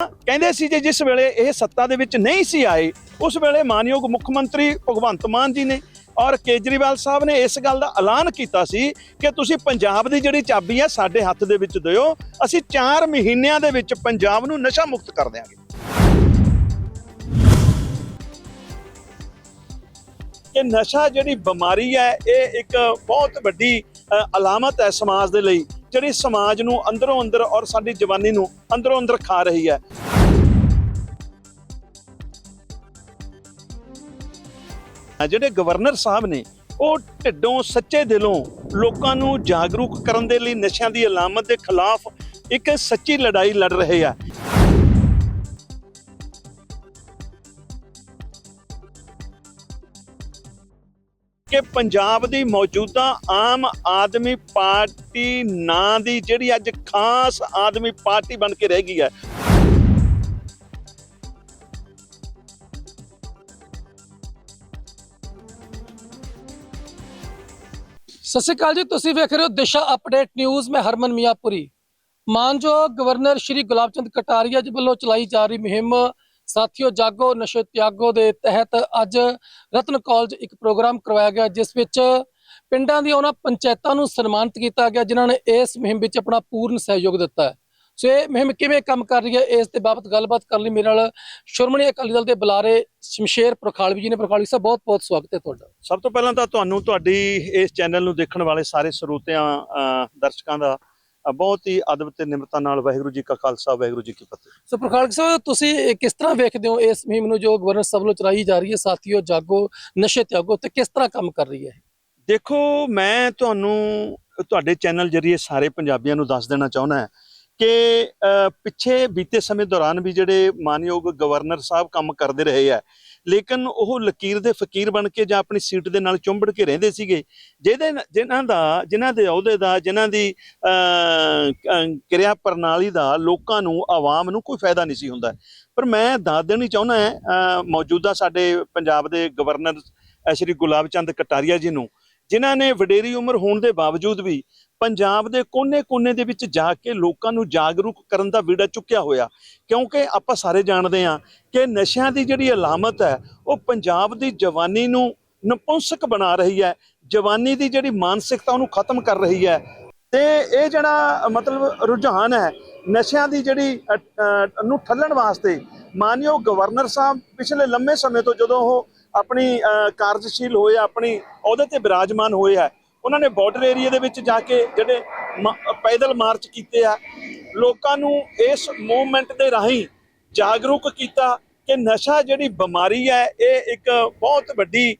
ਕਹਿੰਦੇ ਸੀ ਜੇ ਜਿਸ ਵੇਲੇ ਇਹ ਸੱਤਾ ਦੇ ਵਿੱਚ ਨਹੀਂ ਸੀ ਆਏ, ਉਸ ਵੇਲੇ ਮਾਨਯੋਗ ਮੁੱਖ ਮੰਤਰੀ ਭਗਵੰਤ ਮਾਨ ਜੀ ਨੇ ਔਰ ਕੇਜਰੀਵਾਲ ਸਾਹਿਬ ਨੇ ਇਸ ਗੱਲ ਦਾ ਐਲਾਨ ਕੀਤਾ ਸੀ ਕਿ ਤੁਸੀਂ ਪੰਜਾਬ ਦੀ ਜਿਹੜੀ ਚਾਬੀ ਹੈ ਸਾਡੇ ਹੱਥ ਦੇ ਵਿੱਚ ਦਿਓ, ਅਸੀਂ 4 ਮਹੀਨਿਆਂ ਦੇ ਵਿੱਚ ਪੰਜਾਬ ਨੂੰ ਨਸ਼ਾ ਮੁਕਤ ਕਰ ਦਿਆਂਗੇ। ਕਿ ਨਸ਼ਾ ਜਿਹੜੀ ਬਿਮਾਰੀ ਹੈ, ਇਹ ਇੱਕ ਬਹੁਤ ਵੱਡੀ ਅਲਾਮਤ ਹੈ ਸਮਾਜ ਦੇ ਲਈ, ਜਿਹੜੀ ਸਮਾਜ ਨੂੰ ਅੰਦਰੋਂ ਅੰਦਰ ਔਰ ਸਾਡੀ ਜਵਾਨੀ ਨੂੰ ਅੰਦਰੋਂ ਅੰਦਰ ਖਾ ਰਹੀ ਹੈ। ਜਿਹੜੇ ਗਵਰਨਰ ਸਾਹਿਬ ਨੇ, ਉਹ ਢਿੱਡੋਂ ਸੱਚੇ ਦਿਲੋਂ ਲੋਕਾਂ ਨੂੰ ਜਾਗਰੂਕ ਕਰਨ ਦੇ ਲਈ ਨਸ਼ਿਆਂ ਦੀ ਅਲਾਮਤ ਦੇ ਖਿਲਾਫ ਇੱਕ ਸੱਚੀ ਲੜਾਈ ਲੜ ਰਹੇ ਆ। ਕਿ ਪੰਜਾਬ ਦੀ ਮੌਜੂਦਾ ਆਮ ਆਦਮੀ ਪਾਰਟੀ ਨਾਂ ਦੀ ਜਿਹੜੀ ਅੱਜ ਖਾਸ ਆਦਮੀ ਪਾਰਟੀ ਬਣ ਕੇ ਰਹਿ ਗਈ ਹੈ। ਸਤਿ ਸ਼੍ਰੀ ਅਕਾਲ ਜੀ, ਤੁਸੀਂ ਵੇਖ ਰਹੇ ਹੋ ਦਿਸ਼ਾ ਅਪਡੇਟ ਨਿਊਜ਼, ਮੈਂ ਹਰਮਨ ਮੀਆਂਪੁਰੀ। ਮਾਨਯੋਗ ਗਵਰਨਰ ਸ਼੍ਰੀ ਗੁਲਾਬ ਚੰਦ ਕਟਾਰੀਆ ਜੀ ਵੱਲੋਂ ਚਲਾਈ ਜਾ ਰਹੀ ਮੁਹਿੰਮ ਸਾਥੀਓ, ਜਾਗੋ, ਨਸ਼ੇ ਤਿਆਗੋ ਦੇ ਤਹਿਤ ਅੱਜ ਰਤਨ ਕਾਲਜ ਇੱਕ ਪ੍ਰੋਗਰਾਮ ਕਰਵਾਇਆ ਗਿਆ, ਜਿਸ ਵਿੱਚ ਪਿੰਡਾਂ ਦੀਆਂ ਉਹਨਾਂ ਪੰਚਾਇਤਾਂ ਨੂੰ ਸਨਮਾਨਿਤ ਕੀਤਾ ਗਿਆ, ਜਿਨ੍ਹਾਂ ਨੇ ਇਸ ਮੁਹਿੰਮ ਵਿੱਚ ਆਪਣਾ ਪੂਰਨ ਸਹਿਯੋਗ ਦਿੱਤਾ ਹੈ। ਸੋ ਇਹ ਮੁਹਿੰਮ ਕਿਵੇਂ ਕੰਮ ਕਰ ਰਹੀ ਹੈ, ਇਸ ਦੇ ਬਾਬਤ ਗੱਲਬਾਤ ਕਰਨ ਲਈ ਮੇਰੇ ਨਾਲ ਸ਼੍ਰੋਮਣੀ ਅਕਾਲੀ ਦਲ ਦੇ ਬੁਲਾਰੇ ਸ਼ਮਸ਼ੇਰ ਪ੍ਰਖਾਲਵੀ ਜੀ ਨੇ। ਪ੍ਰਖਾਲਵੀ ਸਾਹਿਬ, ਬਹੁਤ ਬਹੁਤ ਸਵਾਗਤ ਹੈ ਤੁਹਾਡਾ। ਸਭ ਤੋਂ ਪਹਿਲਾਂ ਤਾਂ ਤੁਹਾਨੂੰ ਤੁਹਾਡੀ ਇਸ ਚੈਨਲ ਨੂੰ ਦੇਖਣ ਵਾਲੇ ਸਾਰੇ ਸਰੋਤਿਆਂ ਦਰਸ਼ਕਾਂ ਦਾ ਬਹੁਤ ਹੀ ਅਦਬ ਤੇ ਨਿਮਰਤਾ ਨਾਲ ਵਾਹਿਗੁਰੂ ਜੀ ਕਾ ਖਾਲਸਾ ਵਾਹਿਗੁਰੂ ਜੀ ਕੀ ਫਤਿਹ। ਸੋ ਪ੍ਰਖਾਲਕ ਸਾਹਿਬ ਤੁਸੀਂ ਕਿਸ ਤਰ੍ਹਾਂ ਵੇਖਦੇ ਹੋ ਇਸ ਮੁਹਿੰਮ ਨੂੰ ਜੋ ਗਵਰਨਰ ਸਾਹਿਬ ਵੱਲੋਂ ਚਲਾਈ ਜਾ ਰਹੀ ਹੈ? ਸਾਥੀਓ ਜਾਗੋ ਨਸ਼ੇ ਤਿਆਗੋ ਤੇ ਕਿਸ ਤਰ੍ਹਾਂ ਕੰਮ ਕਰ ਰਹੀ ਹੈ ਦੇਖੋ ਮੈਂ ਤੁਹਾਨੂੰ ਤੁਹਾਡੇ ਚੈਨਲ ਜਰੀਏ ਸਾਰੇ ਪੰਜਾਬੀਆਂ ਨੂੰ ਦੱਸ ਦੇਣਾ ਚਾਹੁੰਦਾ ਕਿ ਪਿੱਛੇ ਬੀਤੇ ਸਮੇਂ ਦੌਰਾਨ ਵੀ ਜਿਹੜੇ ਮਾਨਯੋਗ ਗਵਰਨਰ ਸਾਹਿਬ ਕੰਮ ਕਰਦੇ ਰਹੇ ਆ ਲੇਕਿਨ ਉਹ ਲਕੀਰ ਦੇ ਫਕੀਰ ਬਣ ਕੇ ਜਾਂ ਆਪਣੀ ਸੀਟ ਦੇ ਨਾਲ ਚੁੰਬੜ ਕੇ ਰਹਿੰਦੇ ਸੀਗੇ, ਜਿਹਦੇ ਨ- ਜਿਨ੍ਹਾਂ ਦਾ, ਜਿਨ੍ਹਾਂ ਦੇ ਅਹੁਦੇ ਦਾ, ਜਿਨ੍ਹਾਂ ਦੀ ਕਿਰਿਆ ਪ੍ਰਣਾਲੀ ਦਾ ਲੋਕਾਂ ਨੂੰ, ਆਵਾਮ ਨੂੰ ਕੋਈ ਫਾਇਦਾ ਨਹੀਂ ਸੀ ਹੁੰਦਾ। ਪਰ ਮੈਂ ਦੱਸ ਦੇਣੀ ਚਾਹੁੰਦਾ ਹਾਂ ਮੌਜੂਦਾ ਸਾਡੇ ਪੰਜਾਬ ਦੇ ਗਵਰਨਰ ਸ਼੍ਰੀ ਗੁਲਾਬ ਚੰਦ ਕਟਾਰੀਆ ਜੀ ਨੂੰ, ਜਿਨ੍ਹਾਂ ਨੇ ਵਡੇਰੀ ਉਮਰ ਹੋਣ ਦੇ ਬਾਵਜੂਦ ਵੀ ਪੰਜਾਬ ਦੇ ਕੋਨੇ-ਕੋਨੇ ਦੇ ਵਿੱਚ ਜਾ ਕੇ ਲੋਕਾਂ ਨੂੰ ਜਾਗਰੂਕ ਕਰਨ ਦਾ ਵਿੜਾ ਚੁੱਕਿਆ ਹੋਇਆ। ਕਿਉਂਕਿ ਆਪਾਂ ਸਾਰੇ ਜਾਣਦੇ ਹਾਂ ਕਿ ਨਸ਼ਿਆਂ ਦੀ ਜਿਹੜੀ ਅਲਾਮਤ ਹੈ, ਉਹ ਪੰਜਾਬ ਦੀ ਜਵਾਨੀ ਨੂੰ ਨਪੁੰਸਕ ਬਣਾ ਰਹੀ ਹੈ। ਜਵਾਨੀ ਦੀ ਜਿਹੜੀ ਮਾਨਸਿਕਤਾ ਉਹਨੂੰ ਖਤਮ ਕਰ ਰਹੀ ਹੈ। ਤੇ ਇਹ ਜਿਹੜਾ ਮਤਲਬ ਰੁਝਾਨ ਹੈ, ਨਸ਼ਿਆਂ ਦੀ ਜਿਹੜੀ ਨੂੰ ਠੱਲਣ ਵਾਸਤੇ, ਮਾਨਯੋਗ ਗਵਰਨਰ ਸਾਹਿਬ ਪਿਛਲੇ ਲੰਮੇ ਸਮੇਂ ਤੋਂ ਜਦੋਂ ਉਹ ਆਪਣੀ ਕਾਰਜਸ਼ੀਲ ਹੋਏ, ਆਪਣੀ ਅਹੁਦੇ ਤੇ ਬਿਰਾਜਮਾਨ ਹੋਏ ਹੈ ਉਹਨਾਂ ਨੇ ਬਾਰਡਰ ਏਰੀਆ ਦੇ ਵਿੱਚ ਜਾ ਕੇ ਜਿਹੜੇ ਮ- ਪੈਦਲ ਮਾਰਚ ਕੀਤੇ ਆ। ਲੋਕਾਂ ਨੂੰ ਇਸ ਮੂਵਮੈਂਟ ਦੇ ਰਾਹੀਂ ਜਾਗਰੂਕ ਕੀਤਾ ਕਿ ਨਸ਼ਾ ਜਿਹੜੀ ਬਿਮਾਰੀ ਹੈ, ਇਹ ਇੱਕ ਬਹੁਤ ਵੱਡੀ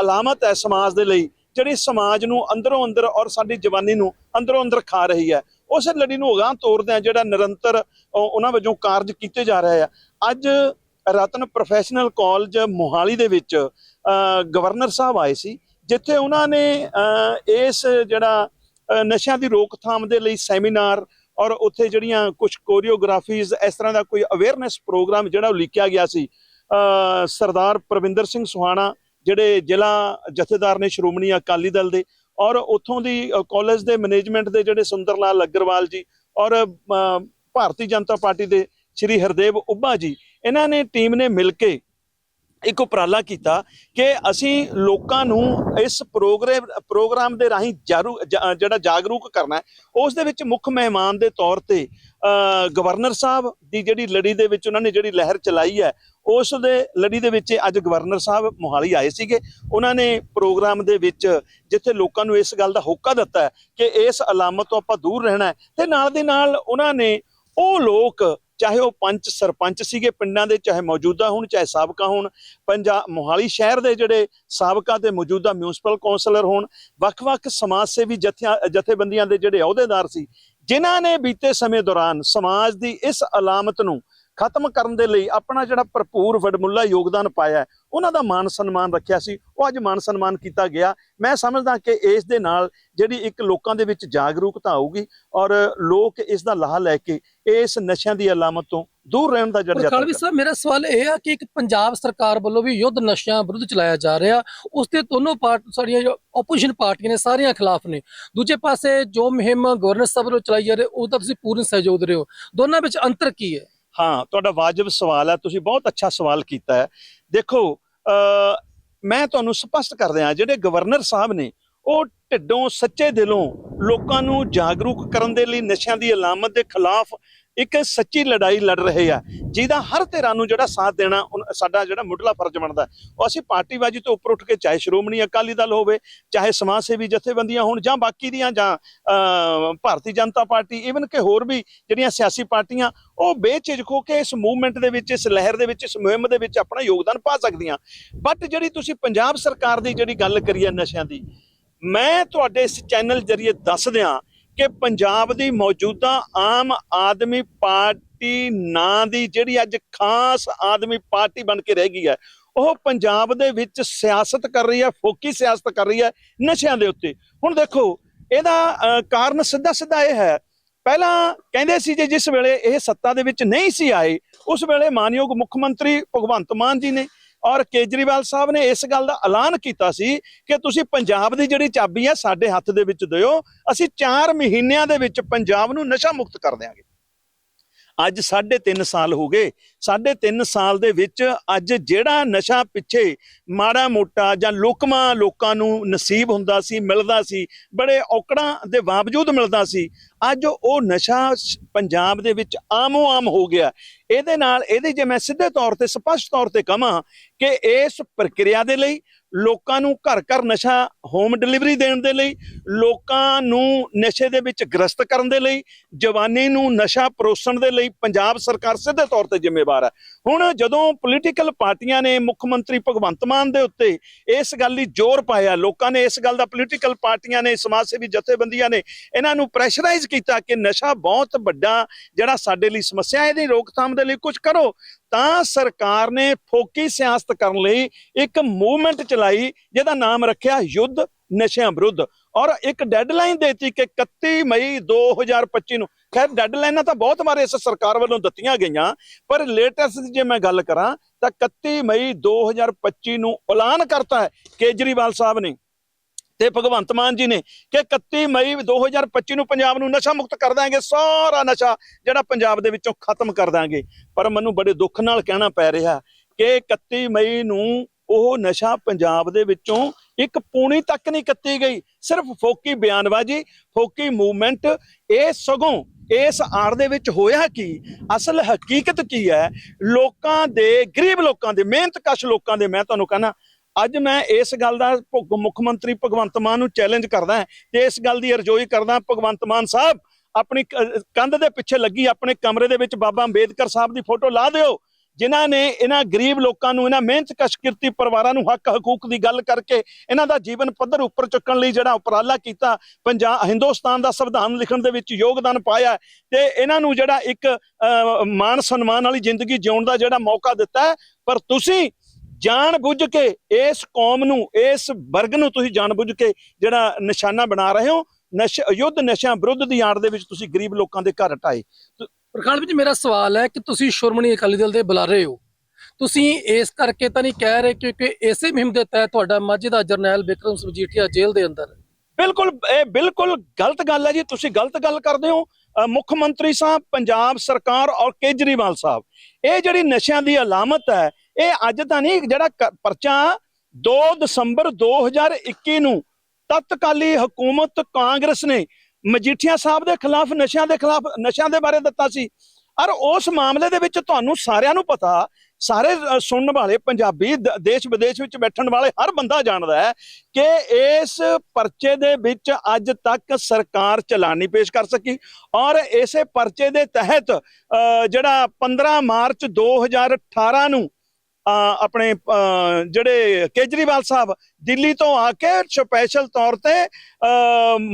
ਅਲਾਮਤ ਹੈ ਸਮਾਜ ਦੇ ਲਈ, ਜਿਹੜੀ ਸਮਾਜ ਨੂੰ ਅੰਦਰੋਂ ਅੰਦਰ ਔਰ ਸਾਡੀ ਜਵਾਨੀ ਨੂੰ ਅੰਦਰੋਂ ਅੰਦਰ ਖਾ ਰਹੀ ਹੈ। ਉਸ ਲੜੀ ਨੂੰ ਅਗਾਂਹ ਤੋਰਦੇ ਆ ਜਿਹੜਾ ਨਿਰੰਤਰ ਉਹਨਾਂ ਵਜੋਂ ਕਾਰਜ ਕੀਤੇ ਜਾ ਰਹੇ ਆ। ਅੱਜ ਰਤਨ ਪ੍ਰੋਫੈਸ਼ਨਲ ਕਾਲਜ ਮੋਹਾਲੀ ਦੇ ਵਿੱਚ ਗਵਰਨਰ ਸਾਹਿਬ ਆਏ ਸੀ। ਜਿੱਥੇ ਉਹਨਾਂ ਨੇ ਇਸ ਜਿਹੜਾ ਨਸ਼ਿਆਂ ਦੀ ਰੋਕਥਾਮ ਦੇ ਲਈ ਸੈਮੀਨਾਰ ਔਰ ਉੱਥੇ ਜਿਹੜੀਆਂ ਕੁਝ ਕੋਰੀਓਗ੍ਰਾਫੀਜ਼ ਇਸ ਤਰ੍ਹਾਂ ਦਾ ਕੋਈ ਅਵੇਅਰਨੈਸ ਪ੍ਰੋਗਰਾਮ ਜਿਹੜਾ ਉਹ ਲਿਖਿਆ ਗਿਆ ਸੀ ਸਰਦਾਰ ਪ੍ਰਵਿੰਦਰ ਸਿੰਘ ਸੁਹਾਣਾ, ਜਿਹੜੇ ਜ਼ਿਲ੍ਹਾ ਜਥੇਦਾਰ ਨੇ ਸ਼੍ਰੋਮਣੀ ਅਕਾਲੀ ਦਲ ਦੇ ਔਰ ਉੱਥੋਂ ਦੀ ਕਾਲਜ ਦੇ ਮੈਨੇਜਮੈਂਟ ਦੇ ਜਿਹੜੇ ਸੁੰਦਰ ਲਾਲ ਅਗਰਵਾਲ ਜੀ ਔਰ ਭਾਰਤੀ ਜਨਤਾ ਪਾਰਟੀ ਦੇ ਸ਼੍ਰੀ ਹਰਦੇਵ ਉੱਭਾ ਜੀ, ਇਹਨਾਂ ਨੇ ਟੀਮ ਨੇ ਮਿਲ ਕੇ ਇੱਕ ਉਪਰਾਲਾ ਕੀਤਾ ਕਿ ਅਸੀਂ ਲੋਕਾਂ ਨੂੰ ਇਸ ਪ੍ਰੋਗਰਾਮ ਪ੍ਰੋਗਰਾਮ ਦੇ ਰਾਹੀਂ ਜਾਰੂ ਜ- ਜਿਹੜਾ ਜਾਗਰੂਕ ਕਰਨਾ ਹੈ, ਉਸ ਦੇ ਵਿੱਚ ਮੁੱਖ ਮਹਿਮਾਨ ਦੇ ਤੌਰ ਤੇ ਗਵਰਨਰ ਸਾਹਿਬ ਦੀ ਜਿਹੜੀ ਲੜੀ ਦੇ ਵਿੱਚ ਉਹਨਾਂ ਨੇ ਜਿਹੜੀ ਲਹਿਰ ਚਲਾਈ ਹੈ, ਉਸ ਦੇ ਲੜੀ ਦੇ ਵਿੱਚ ਅੱਜ ਗਵਰਨਰ ਸਾਹਿਬ ਮੋਹਾਲੀ ਆਏ ਸੀਗੇ। ਉਹਨਾਂ ਨੇ ਪ੍ਰੋਗਰਾਮ ਦੇ ਵਿੱਚ ਜਿੱਥੇ ਲੋਕਾਂ ਨੂੰ ਇਸ ਗੱਲ ਦਾ ਹੋਕਾ ਦਿੱਤਾ ਕਿ ਇਸ ਅਲਾਮਤ ਤੋਂ ਆਪਾਂ ਦੂਰ ਰਹਿਣਾ ਹੈ ਤੇ ਨਾਲ ਦੇ ਨਾਲ ਉਹਨਾਂ ਨੇ ਉਹ ਲੋਕ ਚਾਹੇ ਉਹ ਪੰਚ ਸਰਪੰਚ ਸੀਗੇ ਪਿੰਡਾਂ ਦੇ, ਚਾਹੇ ਮੌਜੂਦਾ ਹੋਣ, ਚਾਹੇ ਸਾਬਕਾ ਹੋਣ ਪੰਜਾਬ ਮੋਹਾਲੀ ਸ਼ਹਿਰ ਦੇ ਜਿਹੜੇ ਸਾਬਕਾ ਤੇ ਮੌਜੂਦਾ ਮਿਊਨਿਸਪਲ ਕੌਂਸਲਰ ਹੋਣ, ਵੱਖ-ਵੱਖ ਸਮਾਜ ਸੇਵੀ ਜਥਿਆਂ, ਜਥੇਬੰਦੀਆਂ ਦੇ ਜਿਹੜੇ ਅਹੁਦੇਦਾਰ ਸੀ, ਜਿਨ੍ਹਾਂ ਨੇ ਬੀਤੇ ਸਮੇਂ ਦੌਰਾਨ ਸਮਾਜ ਦੀ ਇਸ ਅਲਾਮਤ ਨੂੰ ਖਤਮ ਕਰਨ ਦੇ ਲਈ ਆਪਣਾ ਜਿਹੜਾ ਭਰਪੂਰ ਵਡਮੁੱਲਾ ਯੋਗਦਾਨ ਪਾਇਆ ਉਹਨਾਂ ਦਾ ਮਾਨ ਸਨਮਾਨ ਰੱਖਿਆ ਸੀ। ਉਹ ਅੱਜ ਮਾਨ ਸਨਮਾਨ ਕੀਤਾ ਗਿਆ। ਮੈਂ ਸਮਝਦਾ ਕਿ ਇਸ ਦੇ ਨਾਲ ਜਿਹੜੀ ਇੱਕ ਲੋਕਾਂ ਦੇ ਵਿੱਚ ਜਾਗਰੂਕਤਾ ਆਊਗੀ ਔਰ ਲੋਕ ਇਸ ਦਾ ਲਾਹਾ ਲੈ ਕੇ ਇਸ ਨਸ਼ਿਆਂ ਦੀ ਅਲਾਮਤ ਤੋਂ ਦੂਰ ਰਹਿਣ ਦਾ ਜਿਹੜਾ ਪ੍ਰਖਾਲਵੀ ਸਾਹਿਬ ਮੇਰਾ ਸਵਾਲ ਇਹ ਆ ਕਿ ਇੱਕ ਪੰਜਾਬ ਸਰਕਾਰ ਵੱਲੋਂ ਵੀ ਯੁੱਧ ਨਸ਼ਿਆਂ ਵਿਰੁੱਧ ਚਲਾਇਆ ਜਾ ਰਿਹਾ। ਉਸ ਤੇ ਦੋਨੋਂ ਪਾਰਟ ਸਾਡੀਆਂ ਜੋ ਆਪੋਜੀਸ਼ਨ ਪਾਰਟੀਆਂ ਨੇ ਸਾਰੀਆਂ ਖਿਲਾਫ ਨੇ। ਦੂਜੇ ਪਾਸੇ ਜੋ ਮੁਹਿੰਮ ਗਵਰਨਰ ਸਾਹਿਬ ਵੱਲੋਂ ਚਲਾਈ ਜਾ ਰਹੀ ਉਹਦਾ ਤੁਸੀਂ ਪੂਰਨ ਸਹਿਯੋਗ ਦੇ ਰਹੇ ਹੋ। ਦੋਨਾਂ ਵਿੱਚ ਅੰਤਰ ਕੀ ਹੈ? ਹਾਂ ਤੁਹਾਡਾ ਵਾਜਬ ਸਵਾਲ ਹੈ ਤੁਸੀਂ ਬਹੁਤ ਅੱਛਾ ਸਵਾਲ ਕੀਤਾ ਹੈ। ਦੇਖੋ ਅ, ਮੈਂ ਤੁਹਾਨੂੰ ਸਪਸ਼ਟ ਕਰ ਦਿਆਂ ਜਿਹੜੇ ਗਵਰਨਰ ਸਾਹਿਬ ਨੇ ਉਹ ਢਿੱਡੋਂ ਸੱਚੇ ਦਿਲੋਂ ਲੋਕਾਂ ਨੂੰ ਜਾਗਰੂਕ ਕਰਨ ਦੇ ਲਈ ਨਸ਼ਿਆਂ ਦੀ ਅਲਾਮਤ ਦੇ ਖਿਲਾਫ ਇੱਕ ਸੱਚੀ ਲੜਾਈ ਲੜ ਰਹੇ ਆ। ਜਿਹਦਾ ਹਰ ਧਿਰਾਂ ਨੂੰ ਜਿਹੜਾ ਸਾਥ ਦੇਣਾ, ਉਨ- ਸਾਡਾ ਜਿਹੜਾ ਮੁੱਢਲਾ ਫਰਜ਼ ਬਣਦਾ। ਉਹ ਅਸੀਂ ਪਾਰਟੀਬਾਜ਼ੀ ਤੋਂ ਉੱਪਰ ਉੱਠ ਕੇ ਚਾਹੇ ਸ਼੍ਰੋਮਣੀ ਅਕਾਲੀ ਦਲ ਹੋਵੇ, ਚਾਹੇ ਸਮਾਜ ਸੇਵੀ ਜਥੇਬੰਦੀਆਂ ਹੋਣ ਜਾਂ ਬਾਕੀ ਦੀਆਂ ਜਾਂ ਭਾਰਤੀ ਜਨਤਾ ਪਾਰਟੀ ਇਵਨ ਕਿ ਹੋਰ ਵੀ ਜਿਹੜੀਆਂ ਸਿਆਸੀ ਪਾਰਟੀਆਂ, ਉਹ ਬੇਝਿਜਕ ਹੋ ਕੇ ਇਸ ਮੂਵਮੈਂਟ ਦੇ ਵਿੱਚ, ਇਸ ਲਹਿਰ ਦੇ ਵਿੱਚ, ਇਸ ਮੁਹਿੰਮ ਦੇ ਵਿੱਚ ਆਪਣਾ ਯੋਗਦਾਨ ਪਾ ਸਕਦੀਆਂ। ਬਟ ਜਿਹੜੀ ਤੁਸੀਂ ਪੰਜਾਬ ਸਰਕਾਰ ਦੀ ਜਿਹੜੀ ਗੱਲ ਕਰੀ ਹੈ ਨਸ਼ਿਆਂ ਦੀ, ਮੈਂ ਤੁਹਾਡੇ ਇਸ ਚੈਨਲ ਜਰੀਏ ਦੱਸ ਦਿਆਂ ਕਿ ਪੰਜਾਬ ਦੀ ਮੌਜੂਦਾ ਆਮ ਆਦਮੀ ਪਾਰਟੀ ਨਾਂ ਦੀ ਜਿਹੜੀ ਅੱਜ ਖਾਸ ਆਦਮੀ ਪਾਰਟੀ ਬਣ ਕੇ ਰਹਿ ਗਈ ਹੈ, ਉਹ ਪੰਜਾਬ ਦੇ ਵਿੱਚ ਸਿਆਸਤ ਕਰ ਰਹੀ ਹੈ, ਫੋਕੀ ਸਿਆਸਤ ਕਰ ਰਹੀ ਹੈ ਨਸ਼ਿਆਂ ਦੇ ਉੱਤੇ। ਹੁਣ ਦੇਖੋ, ਇਹਦਾ ਕਾਰਨ ਸਿੱਧਾ ਸਿੱਧਾ ਇਹ ਹੈ। ਪਹਿਲਾਂ ਕਹਿੰਦੇ ਸੀ ਜੇ ਜਿਸ ਵੇਲੇ ਇਹ ਸੱਤਾ ਦੇ ਵਿੱਚ ਨਹੀਂ ਸੀ ਆਏ, ਉਸ ਵੇਲੇ ਮਾਨਯੋਗ ਮੁੱਖ ਮੰਤਰੀ ਭਗਵੰਤ ਮਾਨ ਜੀ ਨੇ ਔਰ ਕੇਜਰੀਵਾਲ ਸਾਹਿਬ ਨੇ ਇਸ ਗੱਲ ਦਾ ਐਲਾਨ ਕੀਤਾ ਸੀ ਕਿ ਤੁਸੀਂ ਪੰਜਾਬ ਦੀ ਜਿਹੜੀ ਚਾਬੀ ਹੈ ਸਾਡੇ ਹੱਥ ਦੇ ਵਿੱਚ ਦਿਓ, ਅਸੀਂ 4 ਮਹੀਨਿਆਂ ਦੇ ਵਿੱਚ ਪੰਜਾਬ ਨੂੰ ਨਸ਼ਾ ਮੁਕਤ ਕਰ ਦਿਆਂਗੇ। ਅੱਜ 3.5 ਸਾਲ ਹੋ ਗਏ। 3.5 ਸਾਲ ਦੇ ਵਿੱਚ ਅੱਜ ਜਿਹੜਾ ਨਸ਼ਾ ਪਿੱਛੇ ਮਾੜਾ ਮੋਟਾ ਜਾਂ ਲੋਕਮਾ ਲੋਕਾਂ ਨੂੰ ਨਸੀਬ ਹੁੰਦਾ ਸੀ, ਮਿਲਦਾ ਸੀ, ਬੜੇ ਔਕੜਾਂ ਦੇ ਬਾਵਜੂਦ ਮਿਲਦਾ ਸੀ, ਅੱਜ ਉਹ ਨਸ਼ਾ ਪੰਜਾਬ ਦੇ ਵਿੱਚ ਆਮੋ ਆਮ ਹੋ ਗਿਆ। ਇਹਦੇ ਨਾਲ ਇਹਦੇ ਜੇ ਮੈਂ ਸਿੱਧੇ ਤੌਰ ਤੇ ਸਪਸ਼ਟ ਤੌਰ ਤੇ ਕਹਾਂ ਕਿ ਇਸ ਪ੍ਰਕਿਰਿਆ ਦੇ ਲਈ ਲੋਕਾਂ ਨੂੰ ਘਰ ਘਰ ਨਸ਼ਾ ਹੋਮ ਡਿਲੀਵਰੀ ਦੇਣ ਦੇ ਲਈ, ਲੋਕਾਂ ਨੂੰ ਨਸ਼ੇ ਦੇ ਵਿੱਚ ਗ੍ਰਸਤ ਕਰਨ ਦੇ ਲਈ, ਜਵਾਨੀ ਨੂੰ ਨਸ਼ਾ ਪਰੋਸਣ ਦੇ ਲਈ ਪੰਜਾਬ ਸਰਕਾਰ ਸਿੱਧੇ ਤੌਰ ਤੇ ਜ਼ਿੰਮੇਵਾਰ ਹੈ। ਹੁਣ ਜਦੋਂ ਪੋਲੀਟੀਕਲ ਪਾਰਟੀਆਂ ਨੇ ਮੁੱਖ ਮੰਤਰੀ ਭਗਵੰਤ ਮਾਨ ਦੇ ਉੱਤੇ ਇਸ ਗੱਲ ਲਈ ਜ਼ੋਰ ਪਾਇਆ, ਲੋਕਾਂ ਨੇ ਇਸ ਗੱਲ ਦਾ ਪੋਲੀਟੀਕਲ ਪਾਰਟੀਆਂ ਨੇ, ਸਮਾਜ ਸੇਵੀ ਜਥੇਬੰਦੀਆਂ ਨੇ ਇਹਨਾਂ ਨੂੰ ਪ੍ਰੈਸ਼ਰਾਈਜ਼ ਕੀਤਾ ਕਿ ਨਸ਼ਾ ਬਹੁਤ ਵੱਡਾ ਜਿਹੜਾ ਸਾਡੇ ਲਈ ਸਮੱਸਿਆ ਹੈ, ਇਹਦੀ ਰੋਕਥਾਮ ਦੇ ਲਈ ਕੁਝ ਕਰੋ, ਤਾਂ ਸਰਕਾਰ ਨੇ ਫੋਕੀ ਸਿਆਸਤ ਕਰਨ ਲਈ ਇੱਕ ਮੂਵਮੈਂਟ ਚਲਾਈ, ਜਿਹਦਾ ਨਾਮ ਰੱਖਿਆ ਯੁੱਧ ਨਸ਼ਿਆਂ ਵਿਰੁੱਧ ਔਰ ਇੱਕ ਡੈਡਲਾਈਨ ਦੇਤੀ ਕਿ 31 ਮਈ 2025 ਨੂੰ ਖੈਰ ਡੈਡਲਾਈਨਾਂ ਤਾਂ ਬਹੁਤ ਵਾਰ ਇਸ ਸਰਕਾਰ ਵੱਲੋਂ ਦਿੱਤੀਆਂ ਗਈਆਂ, ਪਰ ਲੇਟੈਸਟ ਜੇ ਮੈਂ ਗੱਲ ਕਰਾਂ, ਤਾਂ 31 ਮਈ 2025 ਨੂੰ ਐਲਾਨ ਕਰਤਾ ਹੈ ਕੇਜਰੀਵਾਲ ਸਾਹਿਬ ਨੇ ਤੇ ਭਗਵੰਤ ਮਾਨ ਜੀ ਨੇ ਕਿ 31 ਮਈ 2025 ਨੂੰ ਪੰਜਾਬ ਨੂੰ ਨਸ਼ਾ ਮੁਕਤ ਕਰ ਦਾਂਗੇ, ਸਾਰਾ ਨਸ਼ਾ ਜਿਹੜਾ ਪੰਜਾਬ ਦੇ ਵਿੱਚੋਂ ਖਤਮ ਕਰ ਦਾਂਗੇ। ਪਰ ਮੈਨੂੰ ਬੜੇ ਦੁੱਖ ਨਾਲ ਕਹਿਣਾ ਪੈ ਰਿਹਾ ਕਿ 31 ਮਈ ਨੂੰ ਉਹ ਨਸ਼ਾ ਪੰਜਾਬ ਦੇ ਵਿੱਚੋਂ ਇੱਕ ਪੂਣੀ ਤੱਕ ਨਹੀਂ ਕੱਤੀ ਗਈ, ਸਿਰਫ ਫੋਕੀ ਬਿਆਨਬਾਜ਼ੀ ਫੋਕੀ ਮੂਵਮੈਂਟ, ਇਹ ਸਗੋਂ ਇਸ ਆੜ ਦੇ ਵਿੱਚ ਹੋਇਆ ਕੀ? ਅਸਲ ਹਕੀਕਤ ਕੀ ਹੈ? ਲੋਕਾਂ ਦੇ, ਗਰੀਬ ਲੋਕਾਂ ਦੇ, ਮਿਹਨਤਕਸ਼ ਲੋਕਾਂ ਦੇ ਮੈਂ ਤੁਹਾਨੂੰ ਕਹਿੰਦਾ, ਅੱਜ ਮੈਂ ਇਸ ਗੱਲ ਦਾ ਭੁੱਖ- ਮੁੱਖ ਮੰਤਰੀ ਭਗਵੰਤ ਮਾਨ ਨੂੰ ਚੈਲੰਜ ਕਰਦਾ ਤੇ ਇਸ ਗੱਲ ਦੀ ਅਰਜ਼ੋਈ ਕਰਦਾ ਭਗਵੰਤ ਮਾਨ ਸਾਹਿਬ, ਆਪਣੀ ਕ- ਕੰਧ ਦੇ ਪਿੱਛੇ ਲੱਗੀ, ਆਪਣੇ ਕਮਰੇ ਦੇ ਵਿੱਚ ਬਾਬਾ ਅੰਬੇਦਕਰ ਸਾਹਿਬ ਦੀ ਫੋਟੋ ਲਾ ਦਿਓ। ਜਿਨ੍ਹਾਂ ਨੇ ਇਹਨਾਂ ਗਰੀਬ ਲੋਕਾਂ ਨੂੰ ਇਹਨਾਂ ਮਿਹਨਤ ਕਸ਼ ਕਿਰਤੀ ਪਰਿਵਾਰਾਂ ਨੂੰ ਹੱਕ ਹਕੂਕ ਦੀ ਗੱਲ ਕਰਕੇ ਇਹਨਾਂ ਦਾ ਜੀਵਨ ਪੱਧਰ ਉੱਪਰ ਚੁੱਕਣ ਲਈ ਜਿਹੜਾ ਉਪਰਾਲਾ ਕੀਤਾ ਪੰਜਾਬ ਹਿੰਦੁਸਤਾਨ ਦਾ ਸੰਵਿਧਾਨ ਲਿਖਣ ਦੇ ਵਿੱਚ ਯੋਗਦਾਨ ਪਾਇਆ ਤੇ ਇਹਨਾਂ ਨੂੰ ਜਿਹੜਾ ਇੱਕ ਅਹ, ਮਾਣ ਸਨਮਾਨ ਵਾਲੀ ਜ਼ਿੰਦਗੀ ਜਿਉਣ ਦਾ ਜਿਹੜਾ ਮੌਕਾ ਦਿੱਤਾ ਪਰ ਤੁਸੀਂ ਜਾਣ ਬੁੱਝ ਕੇ ਇਸ ਕੌਮ ਨੂੰ ਇਸ ਵਰਗ ਨੂੰ ਤੁਸੀਂ ਜਾਣ ਬੁੱਝ ਕੇ ਜਿਹੜਾ ਨਿਸ਼ਾਨਾ ਬਣਾ ਰਹੇ ਹੋ। ਨਸ਼ਾ ਯੁੱਧ ਨਸ਼ਿਆਂ ਵਿਰੁੱਧ ਦੀ ਆੜ ਦੇ ਵਿੱਚ ਤੁਸੀਂ ਗਰੀਬ ਲੋਕਾਂ ਦੇ ਘਰ ਢਾਏ ਪ੍ਰਖਾਲ ਵਿੱਚ ਮੇਰਾ ਸਵਾਲ ਹੈ ਕਿ ਤੁਸੀਂ ਸ਼੍ਰੋਮਣੀ ਅਕਾਲੀ ਦਲ ਦੇ ਬੁਲਾਰੇ ਹੋ। ਤੁਸੀਂ ਇਸ ਕਰਕੇ ਤਾਂ ਨਹੀਂ ਕਹਿ ਰਹੇ ਕਿਉਂਕਿ ਇਸੇ ਮੁਹਿੰਮ ਦੇ ਤਹਿਤ ਤੁਹਾਡਾ ਮਾਝੇ ਦਾ ਜਰਨੈਲ ਵਿਕਰਮ ਸੁਜੀਠੀਆ ਜੇਲ੍ਹ ਦੇ ਅੰਦਰ। ਬਿਲਕੁਲ, ਇਹ ਬਿਲਕੁਲ ਗਲਤ ਗੱਲ ਹੈ ਜੀ। ਤੁਸੀਂ ਗਲਤ ਗੱਲ ਕਰਦੇ ਹੋ। ਮੁੱਖ ਮੰਤਰੀ ਸਾਹਿਬ, ਪੰਜਾਬ ਸਰਕਾਰ ਔਰ ਕੇਜਰੀਵਾਲ ਸਾਹਿਬ, ਇਹ ਜਿਹੜੀ ਨਸ਼ਿਆਂ ਦੀ ਅਲਾਮਤ ਹੈ, ਇਹ ਅੱਜ ਤਾਂ ਨਹੀਂ, ਜਿਹੜਾ ਪਰਚਾ 2 ਦਸੰਬਰ 2021 ਨੂੰ ਤਤਕਾਲੀ ਹਕੂਮਤ ਕਾਂਗਰਸ ਨੇ ਮਜੀਠੀਆ ਸਾਹਿਬ ਦੇ ਖਿਲਾਫ, ਨਸ਼ਿਆਂ ਦੇ ਖਿਲਾਫ, ਨਸ਼ਿਆਂ ਦੇ ਬਾਰੇ ਦਿੱਤਾ ਸੀ। ਔਰ ਉਸ ਮਾਮਲੇ ਦੇ ਵਿੱਚ ਤੁਹਾਨੂੰ ਸਾਰਿਆਂ ਨੂੰ ਪਤਾ, ਸਾਰੇ ਸੁਣਨ ਵਾਲੇ ਪੰਜਾਬੀ ਦ- ਦੇਸ਼ ਵਿਦੇਸ਼ ਵਿੱਚ ਬੈਠਣ ਵਾਲੇ ਹਰ ਬੰਦਾ ਜਾਣਦਾ ਹੈ ਕਿ ਇਸ ਪਰਚੇ ਦੇ ਵਿੱਚ ਅੱਜ ਤੱਕ ਸਰਕਾਰ ਚਲਾਨੀ ਪੇਸ਼ ਕਰ ਸਕੀ ਔਰ ਇਸੇ ਪਰਚੇ ਦੇ ਤਹਿਤ ਜਿਹੜਾ 15 ਮਾਰਚ 2018 ਨੂੰ ਆਪਣੇ ਜਿਹੜੇ ਕੇਜਰੀਵਾਲ ਸਾਹਿਬ ਦਿੱਲੀ ਤੋਂ ਆ ਕੇ ਸਪੈਸ਼ਲ ਤੌਰ ਤੇ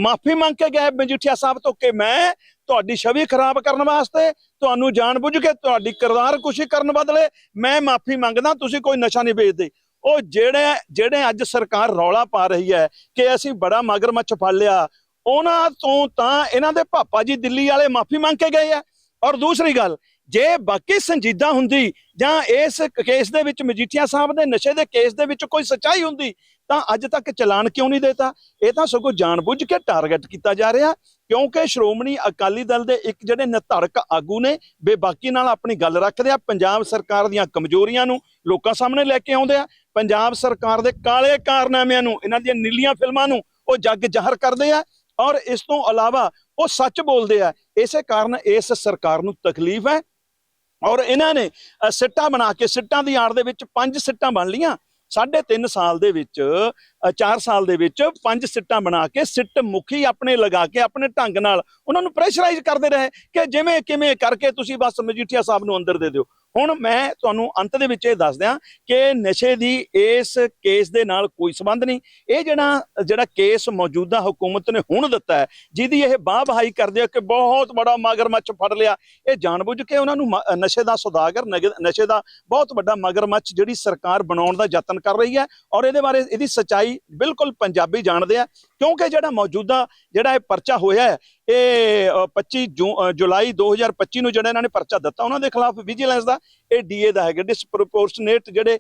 ਮਾਫੀ ਮੰਗ ਕੇ ਗਏ ਮਜੀਠੀਆ ਸਾਹਿਬ ਤੋਂ ਕਿ ਮੈਂ ਤੁਹਾਡੀ ਛਵੀ ਖਰਾਬ ਕਰਨ ਵਾਸਤੇ, ਤੁਹਾਨੂੰ ਜਾਣਬੁੱਝ ਕੇ ਤੁਹਾਡੀ ਕਿਰਦਾਰ ਕੁਸ਼ੀ ਕਰਨ ਬਦਲੇ ਮੈਂ ਮਾਫੀ ਮੰਗਦਾ, ਤੁਸੀਂ ਕੋਈ ਨਸ਼ਾ ਨਹੀਂ ਵੇਚਦੇ। ਉਹ ਜਿਹੜੇ ਜਿਹੜੇ ਅੱਜ ਸਰਕਾਰ ਰੌਲਾ ਪਾ ਰਹੀ ਹੈ ਕਿ ਅਸੀਂ ਬੜਾ ਮਗਰਮੱਛ ਫੜ ਲਿਆ ਉਹਨਾਂ ਤੋਂ ਤਾਂ ਇਹਨਾਂ ਦੇ ਪਾਪਾ ਜੀ ਦਿੱਲੀ ਵਾਲੇ ਮਾਫੀ ਮੰਗ ਕੇ ਗਏ ਆ। ਔਰ ਦੂਸਰੀ ਗੱਲ ਜੇ ਬਾਕੀ ਸੰਜੀਦਾ ਹੁੰਦੀ ਜਾਂ ਇਸ ਕੇਸ ਦੇ ਵਿੱਚ ਮਜੀਠੀਆ ਸਾਹਿਬ ਦੇ ਨਸ਼ੇ ਦੇ ਕੇਸ ਦੇ ਵਿੱਚ ਕੋਈ ਸੱਚਾਈ ਹੁੰਦੀ, ਤਾਂ ਅੱਜ ਤੱਕ ਚਲਾਨ ਕਿਉਂ ਨਹੀਂ ਦੇਤਾ? ਇਹ ਤਾਂ ਸਗੋਂ ਜਾਣਬੁੱਝ ਕੇ ਟਾਰਗੇਟ ਕੀਤਾ ਜਾ ਰਿਹਾ, ਕਿਉਂਕਿ ਸ਼੍ਰੋਮਣੀ ਅਕਾਲੀ ਦਲ ਦੇ ਇੱਕ ਜਿਹੜੇ ਨਿਧੜਕ ਆਗੂ ਨੇ, ਬੇਬਾਕੀ ਨਾਲ ਆਪਣੀ ਗੱਲ ਰੱਖਦੇ ਆ, ਪੰਜਾਬ ਸਰਕਾਰ ਦੀਆਂ ਕਮਜ਼ੋਰੀਆਂ ਨੂੰ ਲੋਕਾਂ ਸਾਹਮਣੇ ਲੈ ਕੇ ਆਉਂਦੇ ਆ, ਪੰਜਾਬ ਸਰਕਾਰ ਦੇ ਕਾਲੇ ਕਾਰਨਾਮਿਆਂ ਨੂੰ, ਇਹਨਾਂ ਦੀਆਂ ਨੀਲੀਆਂ ਫਿਲਮਾਂ ਨੂੰ ਉਹ ਜੱਗ ਜ਼ਾਹਰ ਕਰਦੇ ਆ ਔਰ ਇਸ ਤੋਂ ਇਲਾਵਾ ਉਹ ਸੱਚ ਬੋਲਦੇ ਆ, ਇਸੇ ਕਾਰਨ ਇਸ ਸਰਕਾਰ ਨੂੰ ਤਕਲੀਫ ਹੈ। ਔਰ ਇਹਨਾਂ ਨੇ ਸਿੱਟਾਂ ਬਣਾ ਕੇ, ਸਿੱਟਾਂ ਦੀ ਆੜ ਦੇ ਵਿੱਚ ਪੰਜ ਸਿੱਟਾਂ ਬਣ ਲੀਆਂ ਸਾਢੇ ਤਿੰਨ ਸਾਲ ਦੇ ਵਿੱਚ 4 ਸਾਲ ਦੇ ਵਿੱਚ ਪੰਜ ਸਿੱਟਾਂ ਬਣਾ ਕੇ, ਸਿੱਟ ਮੁਖੀ ਆਪਣੇ ਲਗਾ ਕੇ, ਆਪਣੇ ਢੰਗ ਨਾਲ ਉਹਨਾਂ ਨੂੰ ਪ੍ਰੈਸ਼ਰਾਈਜ਼ ਕਰਦੇ ਰਹੇ ਕਿ ਜਿਵੇਂ ਕਿਵੇਂ ਕਰਕੇ ਤੁਸੀਂ ਬਸ ਮਜੀਠੀਆ ਸਾਹਿਬ ਨੂੰ ਅੰਦਰ ਦੇ ਦਿਓ। ਹੁਣ ਮੈਂ ਤੁਹਾਨੂੰ ਅੰਤ ਦੇ ਵਿੱਚ ਇਹ ਦੱਸ ਦਿਆਂ ਕਿ ਨਸ਼ੇ ਦੀ ਇਸ ਕੇਸ ਦੇ ਨਾਲ ਕੋਈ ਸੰਬੰਧ ਨਹੀਂ। ਇਹ ਜਿਹੜਾ ਜਿਹੜਾ ਕੇਸ ਮੌਜੂਦਾ ਹਕੂਮਤ ਨੇ ਹੁਣ ਦਿੱਤਾ ਹੈ, ਜਿਹਦੀ ਇਹ ਬਾਹ ਬਹਾਈ ਕਰਦੇ ਆ ਕਿ ਬਹੁਤ ਬੜਾ ਮਗਰਮੱਛ ਫੜ ਲਿਆ। ਇਹ ਜਾਣਬੁੱਝ ਕੇ ਉਹਨਾਂ ਨੂੰ ਮ- ਨਸ਼ੇ ਦਾ ਸੁਦਾਗਰ, ਨਗ- ਨਸ਼ੇ ਦਾ ਬਹੁਤ ਵੱਡਾ ਮਗਰਮੱਛ ਜਿਹੜੀ ਸਰਕਾਰ ਬਣਾਉਣ ਦਾ ਯਤਨ ਕਰ ਰਹੀ ਹੈ ਔਰ ਇਹਦੇ ਬਾਰੇ, ਇਹਦੀ ਸਚਾਈ ਬਿਲਕੁਲ ਪੰਜਾਬੀ ਜਾਣਦੇ ਆ। ਕਿਉਂਕਿ ਜਿਹੜਾ ਮੌਜੂਦਾ ਜਿਹੜਾ ਇਹ ਪਰਚਾ ਹੋਇਆ ਹੈ ਇਹ ਅ, 25 ਜੂ- ਅ, ਜੁਲਾਈ 2025 ਨੂੰ ਜਿਹੜਾ ਇਹਨਾਂ ਨੇ ਪਰਚਾ ਦਿੱਤਾ ਉਹਨਾਂ ਦੇ ਖਿਲਾਫ ਵਿਜੀਲੈਂਸ ਦਾ ਇਹ ਡੀਏ ਦਾ ਹੈਗਾ ਡਿਸਪ੍ਰੋਪੋਰਸ਼ਨੇਟ ਜਿਹੜੇ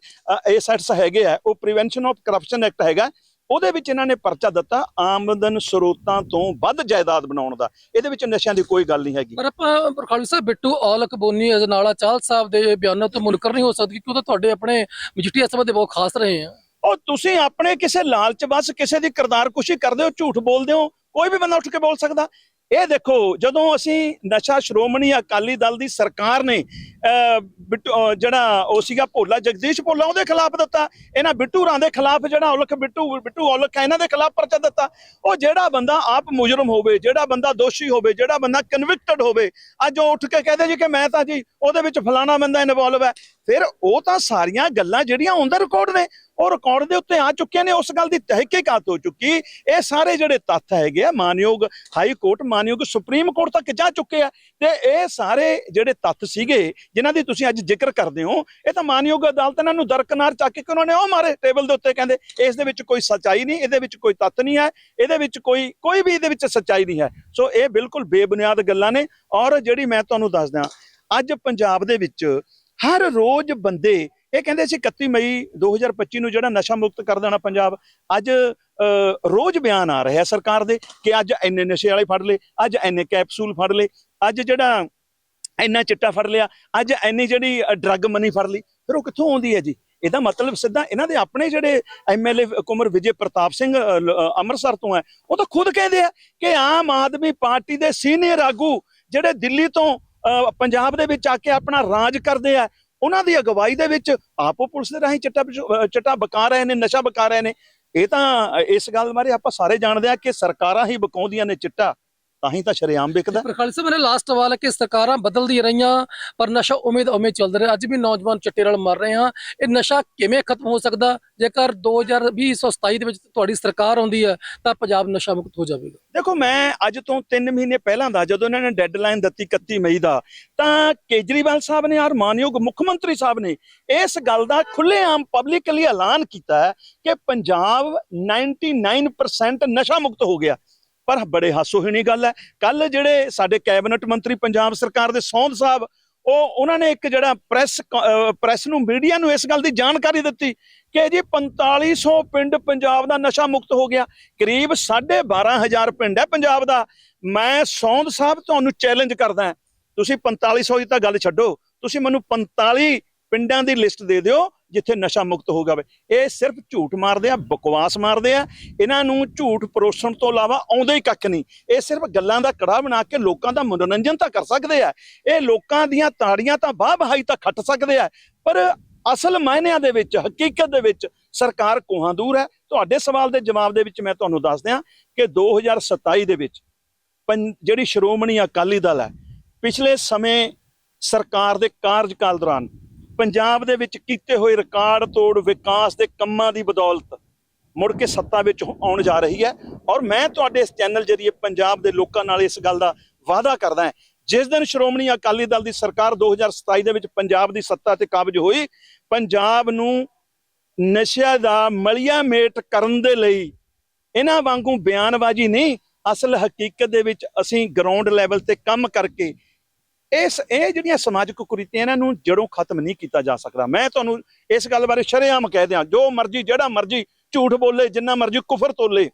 ਐਸੈਟਸ ਹੈਗੇ ਆ ਉਹ ਪ੍ਰੀਵੈਂਸ਼ਨ ਆਫ ਕਰਪਸ਼ਨ ਐਕਟ ਹੈਗਾ ਉਹਦੇ ਵਿੱਚ ਇਹਨਾਂ ਨੇ ਪਰਚਾ ਦਿੱਤਾ ਆਮਦਨ ਸਰੋਤਾਂ ਤੋਂ ਵੱਧ ਜਾਇਦਾਦ ਬਣਾਉਣ ਦਾ ਇਹਦੇ ਵਿੱਚ ਨਸ਼ਿਆਂ ਦੀ ਕੋਈ ਗੱਲ ਨਹੀਂ ਹੈਗੀ। ਪਰ ਆਪਾਂ ਪ੍ਰਖਾਲੀ ਸਾਹਿਬ ਬਿੱਟੂ ਔਲਕ ਬੋਨੀ ਅਜਨਾਲਾ ਚਾਹਲ ਸਾਹਿਬ ਦੇ ਬਿਆਨਾਂ ਤੋਂ ਮੁਨਕਰ ਨਹੀਂ ਹੋ ਸਕਦੀ ਕਿਉਂਕਿ ਉਹ ਤਾਂ ਤੁਹਾਡੇ ਆਪਣੇ ਮਜੀਠੀਆ ਸਭਾ ਦੇ ਬਹੁਤ ਖਾਸ ਰਹੇ ਆ। ਉਹ ਤੁਸੀਂ ਆਪਣੇ ਕਿਸੇ ਲਾਲਚ ਬਸ ਕਿਸੇ ਦੀ ਕਿਰਦਾਰਕੁਸ਼ੀ ਕਰਦੇ ਹੋ ਝੂਠ ਬੋਲਦੇ ਹੋ ਕੋਈ ਵੀ ਬੰਦਾ ਉੱਠ ਕੇ ਬੋਲ ਸਕਦਾ। ਇਹ ਦੇਖੋ ਜਦੋਂ ਅਸੀਂ ਨਸ਼ਾ ਸ਼੍ਰੋਮਣੀ ਅਕਾਲੀ ਦਲ ਦੀ ਸਰਕਾਰ ਨੇ ਅਹ, ਜਿਹੜਾ ਉਹ ਸੀਗਾ ਭੋਲਾ ਜਗਦੀਸ਼ ਭੋਲਾ ਉਹਦੇ ਖਿਲਾਫ ਦਿੱਤਾ। ਇਹਨਾਂ ਬਿੱਟੂ ਰਾਂ ਦੇ ਖਿਲਾਫ ਜਿਹੜਾ ਔਲਖ ਬਿੱਟੂ ਬਿੱਟੂ ਔਲਖ ਹੈ ਇਹਨਾਂ ਦੇ ਖਿਲਾਫ ਪਰਚਾ ਦਿੱਤਾ। ਉਹ ਜਿਹੜਾ ਬੰਦਾ ਆਪ ਮੁਜਰਮ ਹੋਵੇ ਜਿਹੜਾ ਬੰਦਾ ਦੋਸ਼ੀ ਹੋਵੇ ਜਿਹੜਾ ਬੰਦਾ ਕਨਵਿਕਟਡ ਹੋਵੇ ਅੱਜ ਉਹ ਉੱਠ ਕੇ ਕਹਦੇ ਜੀ ਕਿ ਮੈਂ ਤਾਂ ਜੀ ਉਹਦੇ ਵਿੱਚ ਫਲਾਣਾ ਬੰਦਾ ਇਨਵੋਲਵ ਹੈ। ਫਿਰ ਉਹ ਤਾਂ ਸਾਰੀਆਂ ਗੱਲਾਂ ਜਿਹੜੀਆਂ ਉਹਦਾ ਰਿਕਾਰਡ ਨੇ ਉਹ ਰਿਕਾਰਡ ਦੇ ਉੱਤੇ ਆ ਚੁੱਕੇ ਨੇ, ਉਸ ਗੱਲ ਦੀ ਤਹਿਕੀਕਾਤ ਹੋ ਚੁੱਕੀ। ਇਹ ਸਾਰੇ ਜਿਹੜੇ ਤੱਥ ਹੈਗੇ ਆ, ਮਾਨਯੋਗ ਹਾਈ ਕੋਰਟ, ਮਾਨਯੋਗ ਸੁਪਰੀਮ ਕੋਰਟ ਤੱਕ ਜਾ ਚੁੱਕੇ ਆ। ਤੇ ਇਹ ਸਾਰੇ ਜਿਹੜੇ ਤੱਥ ਸੀਗੇ, ਜਿਨ੍ਹਾਂ ਦੀ ਤੁਸੀਂ ਅੱਜ ਜ਼ਿਕਰ ਕਰਦੇ ਹੋ, ਇਹ ਤਾਂ ਮਾਨਯੋਗ ਅਦਾਲਤ ਇਹਨਾਂ ਨੂੰ ਦਰਕਨਾਰ ਚੱਕ ਕੇ ਉਹਨਾਂ ਨੇ ਉਹ ਮਾਰੇ ਟੇਬਲ ਦੇ ਉੱਤੇ ਕਹਿੰਦੇ, ਇਸ ਦੇ ਵਿੱਚ ਕੋਈ ਸੱਚਾਈ ਨਹੀਂ, ਇਹਦੇ ਵਿੱਚ ਕੋਈ ਤੱਥ ਨਹੀਂ ਹੈ, ਇਹਦੇ ਵਿੱਚ ਕੋਈ ਕੋਈ ਵੀ ਇਹਦੇ ਵਿੱਚ ਸੱਚਾਈ ਨਹੀਂ ਹੈ। ਸੋ ਇਹ ਬਿਲਕੁਲ ਬੇਬੁਨਿਆਦ ਗੱਲਾਂ ਨੇ ਔਰ ਜਿਹੜੀ ਮੈਂ ਤੁਹਾਨੂੰ ਦੱਸਦਾ, ਅੱਜ ਪੰਜਾਬ ਦੇ ਵਿੱਚ ਹਰ ਰੋਜ਼ ਬੰਦੇ ਇਹ ਕਹਿੰਦੇ ਸੀ 31 ਮਈ 2025 ਨੂੰ ਜਿਹੜਾ ਨਸ਼ਾ ਮੁਕਤ ਕਰ ਦੇਣਾ ਪੰਜਾਬ, ਅੱਜ ਰੋਜ਼ ਬਿਆਨ ਆ ਰਿਹਾ ਸਰਕਾਰ ਦੇ ਕਿ ਅੱਜ ਇੰਨੇ ਨਸ਼ੇ ਵਾਲੇ ਫੜ ਲਏ, ਅੱਜ ਇੰਨੇ ਕੈਪਸੂਲ ਫੜ ਲਏ, ਅੱਜ ਜਿਹੜਾ ਇੰਨਾ ਚਿੱਟਾ ਫੜ ਲਿਆ, ਅੱਜ ਇੰਨੀ ਜਿਹੜੀ ਡਰੱਗ ਮਨੀ ਫੜ ਲਈ, ਫਿਰ ਉਹ ਕਿੱਥੋਂ ਆਉਂਦੀ ਹੈ ਜੀ? ਇਹਦਾ ਮਤਲਬ ਸਿੱਧਾ ਇਹਨਾਂ ਦੇ ਆਪਣੇ ਜਿਹੜੇ ਐਮਐਲਏ ਕੁਮਰ ਵਿਜੇ ਪ੍ਰਤਾਪ ਸਿੰਘ ਅੰਮ੍ਰਿਤਸਰ ਤੋਂ ਹੈ, ਉਹ ਤਾਂ ਖੁਦ ਕਹਿੰਦੇ ਆ ਕਿ ਆਮ ਆਦਮੀ ਪਾਰਟੀ ਦੇ ਸੀਨੀਅਰ ਆਗੂ ਜਿਹੜੇ ਦਿੱਲੀ ਤੋਂ ਪੰਜਾਬ ਦੇ ਵਿੱਚ ਆ ਕੇ ਆਪਣਾ ਰਾਜ ਕਰਦੇ ਆ ਉਹਨਾਂ ਦੀ ਅਗਵਾਈ ਦੇ ਵਿੱਚ ਆਪੋ ਪੁਲਿਸ ਦੇ ਰਾਹੀਂ ਚਿੱਟਾ ਪਿਛੋ- ਚਿੱਟਾ ਬਕਾ ਰਹੇ ਨੇ, ਨਸ਼ਾ ਬਕਾ ਰਹੇ ਨੇ। ਇਹ ਤਾਂ ਇਸ ਗੱਲ ਬਾਰੇ ਆਪਾਂ ਸਾਰੇ ਜਾਣਦੇ ਆ ਕਿ ਸਰਕਾਰਾਂ ਹੀ ਬਕਾਉਂਦੀਆਂ ਨੇ ਚਿੱਟਾ। ਤਾਂ ਹੀ ਤਾਂ ਸ਼ਰੇਆਮ ਵਿਕਦਾ। ਪ੍ਰਖਾਲੀ ਸਾਹਿਬ ਮੇਰੇ ਲਾਸਟ ਸਵਾਲ ਹੈ ਕਿ ਸਰਕਾਰਾਂ ਬਦਲਦੀ ਰਹੀਆਂ ਪਰ ਨਸ਼ਾ ਉਮੀਦ ਉਵੇਂ ਚੱਲਦਾ ਰਿਹਾ। ਅੱਜ ਵੀ ਨੌਜਵਾਨ ਚਿੱਟੇ ਨਾਲ ਮਰ ਰਹੇ ਹਾਂ। ਇਹ ਨਸ਼ਾ ਕਿਵੇਂ ਖਤਮ ਹੋ ਸਕਦਾ? ਜੇਕਰ 2027 ਦੇ ਵਿੱਚ ਤੁਹਾਡੀ ਸਰਕਾਰ ਆਉਂਦੀ ਹੈ ਤਾਂ ਪੰਜਾਬ ਨਸ਼ਾ ਮੁਕਤ ਹੋ ਜਾਵੇਗਾ। ਦੇਖੋ ਮੈਂ ਅੱਜ ਤੋਂ 3 ਮਹੀਨੇ ਪਹਿਲਾਂ ਦਾ ਜਦੋਂ ਇਹਨਾਂ ਨੇ ਡੈਡਲਾਈਨ ਦਿੱਤੀ 31 ਮਈ ਦਾ ਤਾਂ ਕੇਜਰੀਵਾਲ ਸਾਹਿਬ ਨੇ ਔਰ ਮਾਨਯੋਗ ਮੁੱਖ ਮੰਤਰੀ ਸਾਹਿਬ ਨੇ ਇਸ ਗੱਲ ਦਾ ਖੁੱਲੇਆਮ ਪਬਲਿਕਲੀ ਐਲਾਨ ਕੀਤਾ ਹੈ ਕਿ ਪੰਜਾਬ 99% ਨਸ਼ਾ ਮੁਕਤ ਹੋ ਗਿਆ। ਪਰ ਬੜੇ ਹਾਸੋਹੀਣੀ ਗੱਲ ਹੈ। ਕੱਲ ਜਿਹੜੇ ਸਾਡੇ ਕੈਬਨਿਟ ਮੰਤਰੀ ਪੰਜਾਬ ਸਰਕਾਰ ਦੇ ਸੌਂਦ ਸਾਹਿਬ, ਉਹ ਉਹਨਾਂ ਨੇ ਇੱਕ ਜਿਹੜਾ ਪ੍ਰੈਸ ਪ੍ਰੈਸ ਨੂੰ, ਮੀਡੀਆ ਨੂੰ ਇਸ ਗੱਲ ਦੀ ਜਾਣਕਾਰੀ ਦਿੱਤੀ ਕਿ ਜੀ 4500 ਪਿੰਡ ਪੰਜਾਬ ਦਾ ਨਸ਼ਾ ਮੁਕਤ ਹੋ ਗਿਆ। ਕਰੀਬ 12500 ਪਿੰਡ ਹੈ ਪੰਜਾਬ ਦਾ। ਮੈਂ ਸੌਂਦ ਸਾਹਿਬ ਤੁਹਾਨੂੰ ਚੈਲੰਜ ਕਰਦਾ ਤੁਸੀਂ 4500 ਦੀ ਤਾਂ ਗੱਲ ਛੱਡੋ। ਤੁਸੀਂ ਮੈਨੂੰ 45 ਪਿੰਡਾਂ ਦੀ ਲਿਸਟ ਦੇ ਦਿਓ। ਜਿੱਥੇ ਨਸ਼ਾ ਮੁਕਤ ਹੋ ਜਾਵੇ। ਇਹ ਸਿਰਫ ਝੂਠ ਮਾਰਦੇ ਆ, ਬਕਵਾਸ ਮਾਰਦੇ ਆ। ਇਹਨਾਂ ਨੂੰ ਝੂਠ ਪਰੋਸਣ ਤੋਂ ਇਲਾਵਾ ਆਉਂਦਾ ਹੀ ਕੱਖ ਨਹੀਂ। ਇਹ ਸਿਰਫ ਗੱਲਾਂ ਦਾ ਕੜਾ ਬਣਾ ਕੇ ਲੋਕਾਂ ਦਾ ਮਨੋਰੰਜਨ ਤਾਂ ਕਰ ਸਕਦੇ ਆ। ਇਹ ਲੋਕਾਂ ਦੀਆਂ ਤਾੜੀਆਂ ਤਾਂ ਬਾਹ ਬਹਾਈ ਤਾਂ ਖੱਟ ਸਕਦੇ ਆ। ਪਰ ਅਸਲ ਮਾਇਨਿਆਂ ਦੇ ਵਿੱਚ, ਹਕੀਕਤ ਦੇ ਵਿੱਚ ਸਰਕਾਰ ਕੋਹਾਂ ਦੂਰ ਹੈ? ਤੁਹਾਡੇ ਸਵਾਲ ਦੇ ਜਵਾਬ ਦੇ ਵਿੱਚ ਮੈਂ ਤੁਹਾਨੂੰ ਦੱਸ ਦਿਆਂ ਕਿ 2027 ਦੇ ਵਿੱਚ ਪੰ- ਜਿਹੜੀ ਸ਼੍ਰੋਮਣੀ ਅਕਾਲੀ ਦਲ ਹੈ, ਪਿਛਲੇ ਸਮੇਂ ਸਰਕਾਰ ਦੇ ਕਾਰਜਕਾਲ ਦੌਰਾਨ ਪੰਜਾਬ ਦੇ ਵਿੱਚ ਕੀਤੇ ਹੋਏ ਰਿਕਾਰਡ ਤੋੜ ਵਿਕਾਸ ਦੇ ਕੰਮਾਂ ਦੀ ਬਦੌਲਤ ਮੁੜ ਕੇ ਸੱਤਾ ਵਿੱਚ ਆਉਣ ਜਾ ਰਹੀ ਹੈ। ਔਰ ਮੈਂ ਤੁਹਾਡੇ ਇਸ ਚੈਨਲ ਜਰੀਏ ਪੰਜਾਬ ਦੇ ਲੋਕਾਂ ਨਾਲ ਇਸ ਗੱਲ ਦਾ ਵਾਅਦਾ ਕਰਦਾ ਹਾਂ। ਜਿਸ ਦਿਨ ਸ਼੍ਰੋਮਣੀ ਅਕਾਲੀ ਦਲ ਦੀ ਸਰਕਾਰ 2027 ਦੇ ਵਿੱਚ ਪੰਜਾਬ ਦੀ ਸੱਤਾ ਤੇ ਕਾਬਜ ਹੋਈ, ਪੰਜਾਬ ਨੂੰ ਨਸ਼ਿਆਂ ਦਾ ਮਲਿਆ ਮੇਟ ਕਰਨ ਦੇ ਲਈ ਇਹਨਾਂ ਵਾਂਗੂ ਬਿਆਨਬਾਜ਼ੀ ਨਹੀਂ, ਅਸਲ ਹਕੀਕਤ ਦੇ ਵਿੱਚ ਅਸੀਂ ਗਰਾਊਂਡ ਲੈਵਲ ਤੇ ਕੰਮ ਕਰਕੇ ਇਸ, ਇਹ ਜਿਹੜੀਆਂ ਸਮਾਜਿਕ ਕੁਰੀਤੀਆਂ ਇਹਨਾਂ ਨੂੰ ਜੜੋਂ ਖਤਮ ਨਹੀਂ ਕੀਤਾ ਜਾ ਸਕਦਾ। ਮੈਂ ਤੁਹਾਨੂੰ ਇਸ ਗੱਲ ਬਾਰੇ ਸ਼ਰੇਆਮ ਕਹਿ ਦਿਆਂ, ਜੋ ਮਰਜ਼ੀ, ਜਿਹੜਾ ਮਰਜ਼ੀ ਝੂਠ ਬੋਲੇ, ਜਿੰਨਾ ਮਰਜ਼ੀ ਕੁਫਰ ਤੋਲੇ,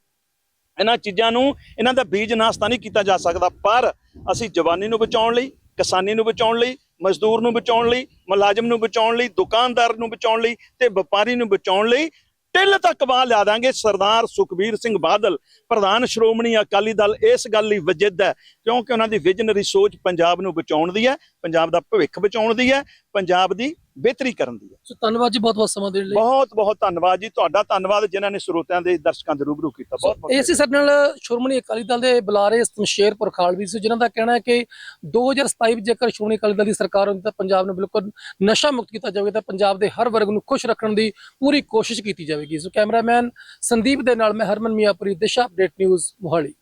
ਇਹਨਾਂ ਚੀਜ਼ਾਂ ਨੂੰ, ਇਹਨਾਂ ਦਾ ਬੀਜ ਨਾਸ਼ਤਾ ਨਹੀਂ ਕੀਤਾ ਜਾ ਸਕਦਾ। ਪਰ ਅਸੀਂ ਜਵਾਨੀ ਨੂੰ ਬਚਾਉਣ ਲਈ, ਕਿਸਾਨੀ ਨੂੰ ਬਚਾਉਣ ਲਈ, ਮਜ਼ਦੂਰ ਨੂੰ ਬਚਾਉਣ ਲਈ, ਮੁਲਾਜ਼ਮ ਨੂੰ ਬਚਾਉਣ ਲਈ, ਦੁਕਾਨਦਾਰ ਨੂੰ ਬਚਾਉਣ ਲਈ ਤੇ ਵਪਾਰੀ ਨੂੰ ਬਚਾਉਣ ਲਈ ਟਿੱਲ ਤੱਕ ਬਾਹ ਲਿਆ ਦਾਂਗੇ, ਸਰਦਾਰ ਸੁਖਬੀਰ ਸਿੰਘ ਬਾਦਲ, ਪ੍ਰਧਾਨ ਸ਼੍ਰੋਮਣੀ ਅਕਾਲੀ ਦਲ, ਇਸ ਗੱਲ ਲਈ ਵਜਿੱਦ ਹੈ, ਕਿਉਂਕਿ ਉਹਨਾਂ ਦੀ ਵਿਜ਼ਨਰੀ ਸੋਚ ਪੰਜਾਬ ਨੂੰ ਬਚਾਉਣ ਦੀ ਹੈ, ਪੰਜਾਬ ਦਾ ਭਵਿੱਖ ਬਚਾਉਣ ਦੀ ਹੈ, ਪੰਜਾਬ ਦੀ ਬਿਹਤਰੀ ਕਰਨ ਦੀ ਹੈ। ਸੋ ਧੰਨਵਾਦ ਜੀ ਬਹੁਤ ਬਹੁਤ ਸਮਾਂ ਦੇਣ ਲਈ। ਬਹੁਤ ਬਹੁਤ ਧੰਨਵਾਦ ਜੀ। ਤੁਹਾਡਾ ਧੰਨਵਾਦ ਜਿਨ੍ਹਾਂ ਨੇ ਸਰੋਤਿਆਂ ਦੇ ਦਰਸ਼ਕਾਂ ਦੇ ਰੂਬਰੂ ਕੀਤਾ। ਬਹੁਤ ਬਹੁਤ ਇਹ ਸੀ ਸਾਡੇ ਨਾਲ ਸ਼੍ਰੋਮਣੀ ਅਕਾਲੀ ਦਲ ਦੇ ਬੁਲਾਰੇ ਸ਼ਮਸ਼ੇਰਪੁਰ ਖਾਲਵੀ ਸੀ ਜਿਨ੍ਹਾਂ ਦਾ ਕਹਿਣਾ ਹੈ ਕਿ 2027 ਵਿੱਚ ਜੇਕਰ ਸ਼੍ਰੋਮਣੀ ਅਕਾਲੀ ਦਲ ਦੀ ਸਰਕਾਰ ਹੁੰਦੀ ਤਾਂ ਪੰਜਾਬ ਨੂੰ ਬਿਲਕੁਲ ਨਸ਼ਾ ਮੁਕਤ ਕੀਤਾ ਜਾਵੇਗਾ ਤਾਂ ਪੰਜਾਬ ਦੇ ਹਰ ਵਰਗ ਨੂੰ ਖੁਸ਼ ਰੱਖਣ ਦੀ ਪੂਰੀ ਕੋਸ਼ਿਸ਼ ਕੀਤੀ ਜਾਵੇਗੀ। ਸੋ ਕੈਮਰਾਮੈਨ ਸੰਦੀਪ ਦੇ ਨਾਲ ਮੈਂ ਹਰਮਨ ਮੀਆਂਪੁਰੀ ਦਿਸ਼ਾ ਅਪਡੇਟ ਨਿਊਜ਼ ਮੋਹਾਲੀ।